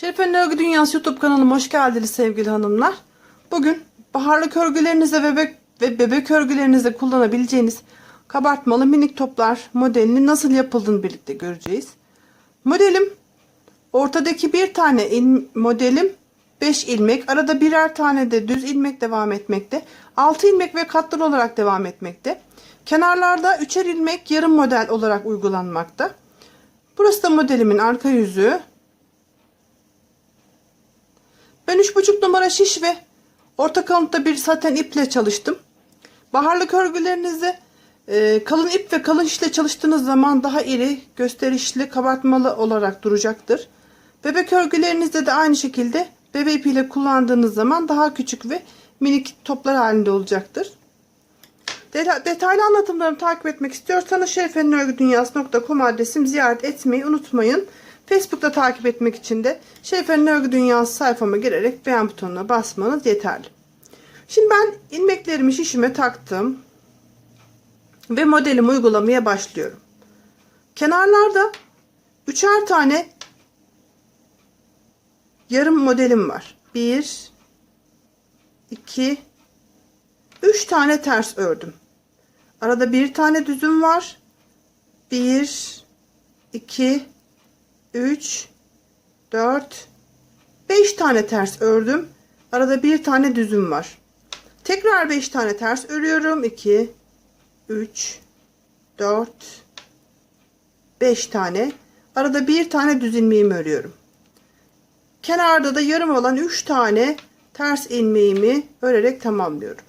Şerife Örgü Dünyası YouTube kanalıma hoş geldiniz sevgili hanımlar. Bugün baharlık örgülerinizde bebek ve bebek örgülerinizde kullanabileceğiniz kabartmalı minik toplar modelini nasıl yapıldığını birlikte göreceğiz. Modelim ortadaki bir tane il- modelim 5 ilmek arada birer tane de düz ilmek devam etmekte. 6 ilmek ve katlar olarak devam etmekte. Kenarlarda üçer ilmek yarım model olarak uygulanmakta. Burası da modelimin arka yüzü. Ben 3,5 numara şiş ve orta kalınlıkta bir saten iple çalıştım. Baharlık örgülerinizde e, kalın ip ve kalın şişle çalıştığınız zaman daha iri, gösterişli, kabartmalı olarak duracaktır. Bebek örgülerinizde de aynı şekilde bebe ipiyle kullandığınız zaman daha küçük ve minik toplar halinde olacaktır. Deta- Detaylı anlatımlarımı takip etmek istiyorsanız şerifeninörgüdünyası.com adresim ziyaret etmeyi unutmayın. Facebook'ta takip etmek için de Şerife'nin Örgü Dünyası sayfama girerek beğen butonuna basmanız yeterli. Şimdi ben ilmeklerimi şişime taktım. Ve modelimi uygulamaya başlıyorum. Kenarlarda üçer tane yarım modelim var. Bir, iki, üç tane ters ördüm. Arada bir tane düzüm var. Bir, iki, 3 4 5 tane ters ördüm. Arada bir tane düzüm var. Tekrar 5 tane ters örüyorum. 2 3 4 5 tane. Arada bir tane düz ilmeğimi örüyorum. Kenarda da yarım olan 3 tane ters ilmeğimi örerek tamamlıyorum.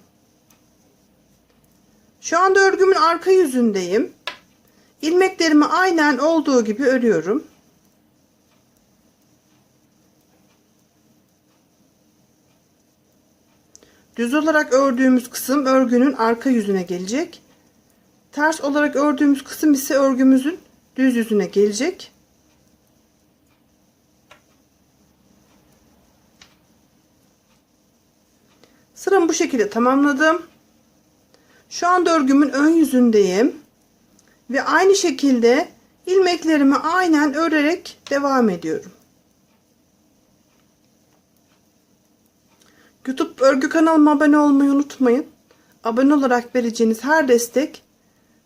Şu anda örgümün arka yüzündeyim. İlmeklerimi aynen olduğu gibi örüyorum. Düz olarak ördüğümüz kısım örgünün arka yüzüne gelecek. Ters olarak ördüğümüz kısım ise örgümüzün düz yüzüne gelecek. Sıramı bu şekilde tamamladım. Şu anda örgümün ön yüzündeyim. Ve aynı şekilde ilmeklerimi aynen örerek devam ediyorum. YouTube örgü kanalıma abone olmayı unutmayın. Abone olarak vereceğiniz her destek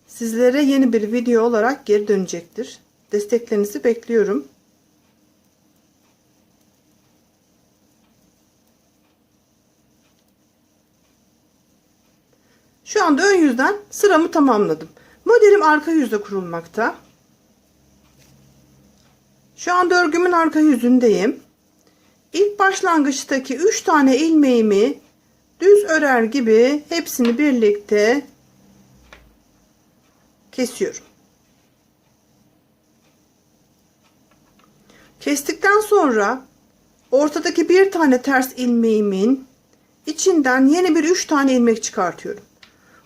sizlere yeni bir video olarak geri dönecektir. Desteklerinizi bekliyorum. Şu anda ön yüzden sıramı tamamladım. Modelim arka yüzde kurulmakta. Şu anda örgümün arka yüzündeyim. İlk başlangıçtaki 3 tane ilmeğimi düz örer gibi hepsini birlikte kesiyorum. Kestikten sonra ortadaki bir tane ters ilmeğimin içinden yeni bir 3 tane ilmek çıkartıyorum.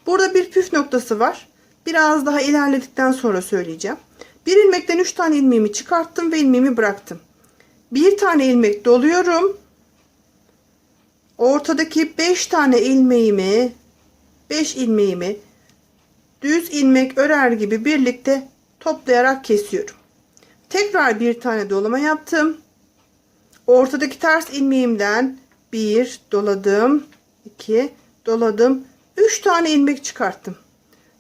Burada bir püf noktası var. Biraz daha ilerledikten sonra söyleyeceğim. Bir ilmekten 3 tane ilmeğimi çıkarttım ve ilmeğimi bıraktım bir tane ilmek doluyorum. Ortadaki 5 tane ilmeğimi 5 ilmeğimi düz ilmek örer gibi birlikte toplayarak kesiyorum. Tekrar bir tane dolama yaptım. Ortadaki ters ilmeğimden 1 doladım, 2 doladım, 3 tane ilmek çıkarttım.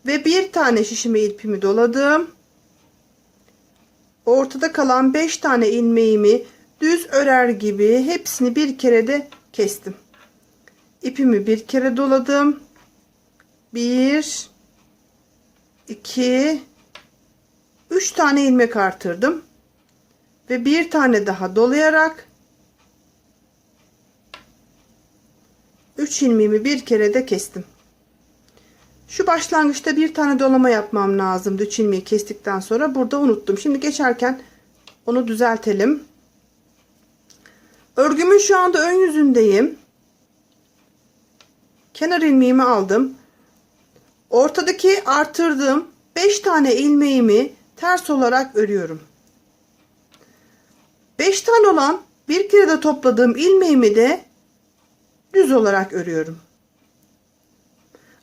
Ve bir tane şişime ipimi doladım. Ortada kalan 5 tane ilmeğimi düz örer gibi hepsini bir kere de kestim. İpimi bir kere doladım. 1 2 3 tane ilmek artırdım. Ve bir tane daha dolayarak 3 ilmeğimi bir kere de kestim. Şu başlangıçta bir tane dolama yapmam lazımdı. 3 ilmeği kestikten sonra burada unuttum. Şimdi geçerken onu düzeltelim. Örgümün şu anda ön yüzündeyim. Kenar ilmeğimi aldım. Ortadaki artırdığım 5 tane ilmeğimi ters olarak örüyorum. 5 tane olan bir kere de topladığım ilmeğimi de düz olarak örüyorum.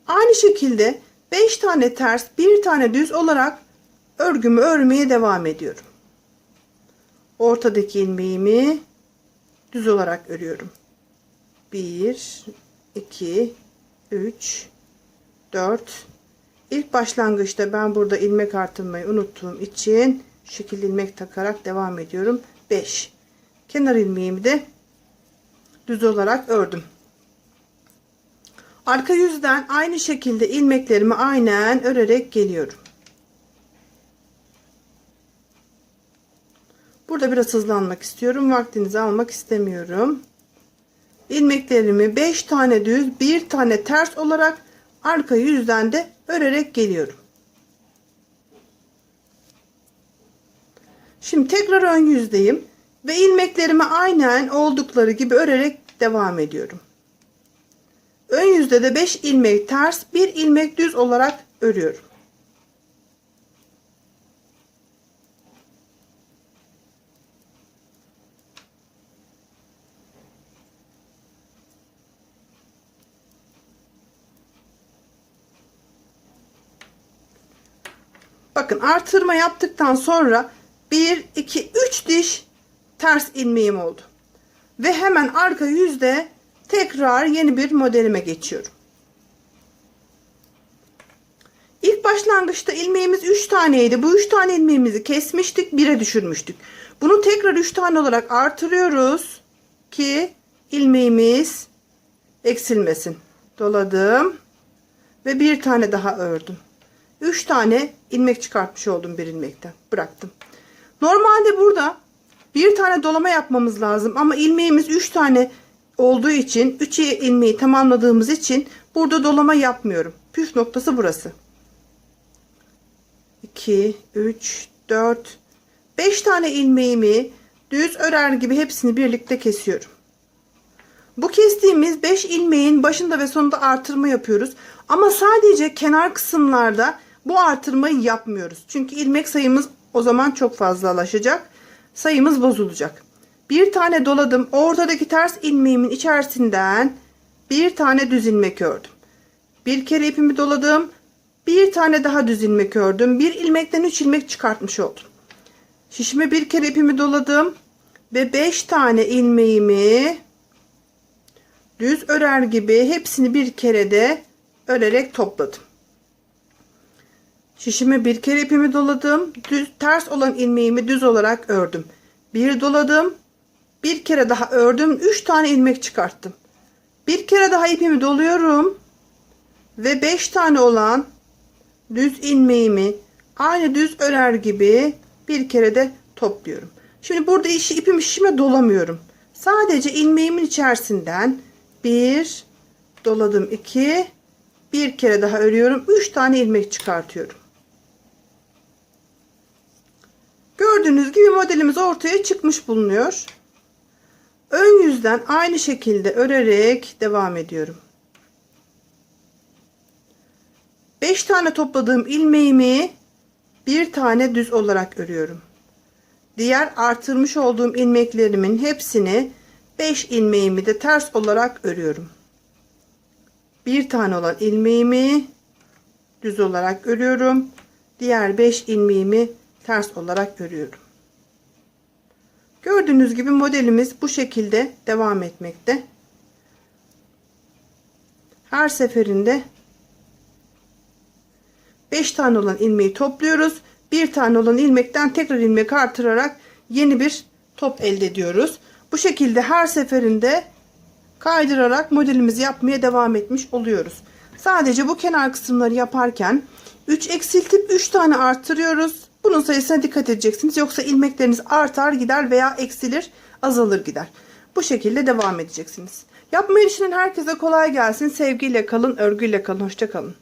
Aynı şekilde 5 tane ters, bir tane düz olarak örgümü örmeye devam ediyorum. Ortadaki ilmeğimi düz olarak örüyorum. 1 2 3 4 İlk başlangıçta ben burada ilmek artırmayı unuttuğum için şekil ilmek takarak devam ediyorum. 5 kenar ilmeğimi de düz olarak ördüm. Arka yüzden aynı şekilde ilmeklerimi aynen örerek geliyorum. Burada biraz hızlanmak istiyorum. Vaktinizi almak istemiyorum. İlmeklerimi 5 tane düz, 1 tane ters olarak arka yüzden de örerek geliyorum. Şimdi tekrar ön yüzdeyim ve ilmeklerimi aynen oldukları gibi örerek devam ediyorum. Ön yüzde de 5 ilmek ters, 1 ilmek düz olarak örüyorum. Bakın artırma yaptıktan sonra 1 2 3 diş ters ilmeğim oldu. Ve hemen arka yüzde tekrar yeni bir modelime geçiyorum. İlk başlangıçta ilmeğimiz 3 taneydi. Bu 3 tane ilmeğimizi kesmiştik, 1'e düşürmüştük. Bunu tekrar 3 tane olarak artırıyoruz ki ilmeğimiz eksilmesin. Doladım ve bir tane daha ördüm. 3 tane ilmek çıkartmış oldum bir ilmekten. Bıraktım. Normalde burada bir tane dolama yapmamız lazım ama ilmeğimiz 3 tane olduğu için 3 ilmeği tamamladığımız için burada dolama yapmıyorum. Püf noktası burası. 2 3 4 5 tane ilmeğimi düz örer gibi hepsini birlikte kesiyorum. Bu kestiğimiz 5 ilmeğin başında ve sonunda artırma yapıyoruz. Ama sadece kenar kısımlarda bu artırmayı yapmıyoruz. Çünkü ilmek sayımız o zaman çok fazlalaşacak. Sayımız bozulacak. Bir tane doladım. Ortadaki ters ilmeğimin içerisinden bir tane düz ilmek ördüm. Bir kere ipimi doladım. Bir tane daha düz ilmek ördüm. Bir ilmekten 3 ilmek çıkartmış oldum. Şişime bir kere ipimi doladım. Ve 5 tane ilmeğimi düz örer gibi hepsini bir kere de örerek topladım. Şişime bir kere ipimi doladım. Düz, ters olan ilmeğimi düz olarak ördüm. Bir doladım. Bir kere daha ördüm. Üç tane ilmek çıkarttım. Bir kere daha ipimi doluyorum. Ve beş tane olan düz ilmeğimi aynı düz örer gibi bir kere de topluyorum. Şimdi burada işi ipimi şişime dolamıyorum. Sadece ilmeğimin içerisinden bir doladım iki bir kere daha örüyorum. Üç tane ilmek çıkartıyorum. Gördüğünüz gibi modelimiz ortaya çıkmış bulunuyor. Ön yüzden aynı şekilde örerek devam ediyorum. 5 tane topladığım ilmeğimi bir tane düz olarak örüyorum. Diğer artırmış olduğum ilmeklerimin hepsini 5 ilmeğimi de ters olarak örüyorum. Bir tane olan ilmeğimi düz olarak örüyorum. Diğer 5 ilmeğimi ters olarak örüyorum. Gördüğünüz gibi modelimiz bu şekilde devam etmekte. Her seferinde 5 tane olan ilmeği topluyoruz. Bir tane olan ilmekten tekrar ilmek artırarak yeni bir top elde ediyoruz. Bu şekilde her seferinde kaydırarak modelimizi yapmaya devam etmiş oluyoruz. Sadece bu kenar kısımları yaparken 3 eksiltip 3 tane arttırıyoruz. Bunun sayısına dikkat edeceksiniz. Yoksa ilmekleriniz artar gider veya eksilir azalır gider. Bu şekilde devam edeceksiniz. Yapmayı düşünen herkese kolay gelsin. Sevgiyle kalın, örgüyle kalın. Hoşça kalın.